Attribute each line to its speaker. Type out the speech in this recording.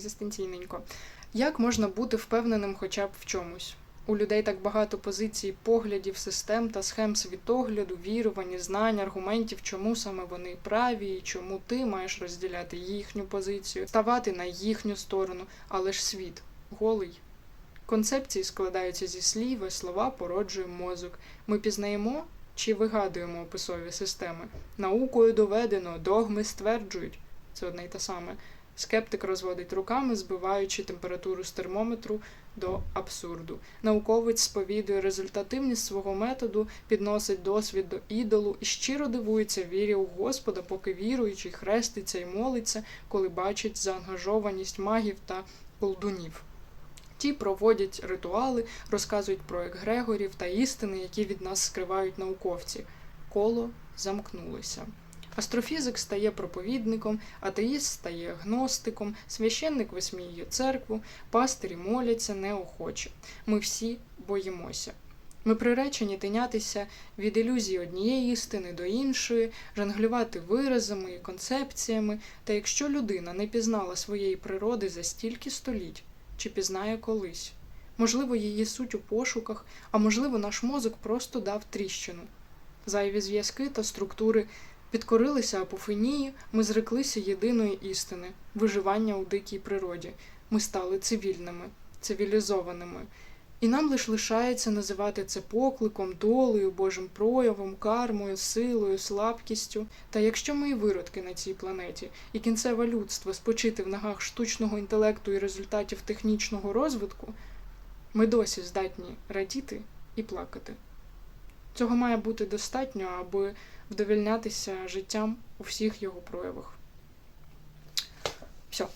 Speaker 1: екзистенційненько. Як можна бути впевненим хоча б в чомусь? У людей так багато позицій, поглядів, систем та схем світогляду, вірувань, знань, аргументів, чому саме вони праві, і чому ти маєш розділяти їхню позицію, ставати на їхню сторону, але ж світ голий. Концепції складаються зі слів, і слова породжує мозок. Ми пізнаємо чи вигадуємо описові системи. Наукою доведено, догми стверджують. Це одне й те саме. Скептик розводить руками, збиваючи температуру з термометру до абсурду. Науковець сповідує результативність свого методу, підносить досвід до ідолу і щиро дивується вірі у Господа, поки віруючий хреститься і молиться, коли бачить заангажованість магів та колдунів. Ті проводять ритуали, розказують про егрегорів та істини, які від нас скривають науковці. Коло замкнулося. Астрофізик стає проповідником, атеїст стає гностиком, священник висміює церкву, пастирі моляться неохоче. Ми всі боїмося. Ми приречені тинятися від ілюзії однієї істини до іншої, жонглювати виразами і концепціями, та якщо людина не пізнала своєї природи за стільки століть, чи пізнає колись. Можливо, її суть у пошуках, а можливо, наш мозок просто дав тріщину. Зайві зв'язки та структури підкорилися апофенії, ми зреклися єдиної істини виживання у дикій природі. Ми стали цивільними, цивілізованими. І нам лиш лишається називати це покликом, долею, Божим проявом, кармою, силою, слабкістю. Та якщо ми і виродки на цій планеті, і кінцеве людство спочити в ногах штучного інтелекту і результатів технічного розвитку, ми досі здатні радіти і плакати. Цього має бути достатньо, аби вдовільнятися життям у всіх його проявах. Все.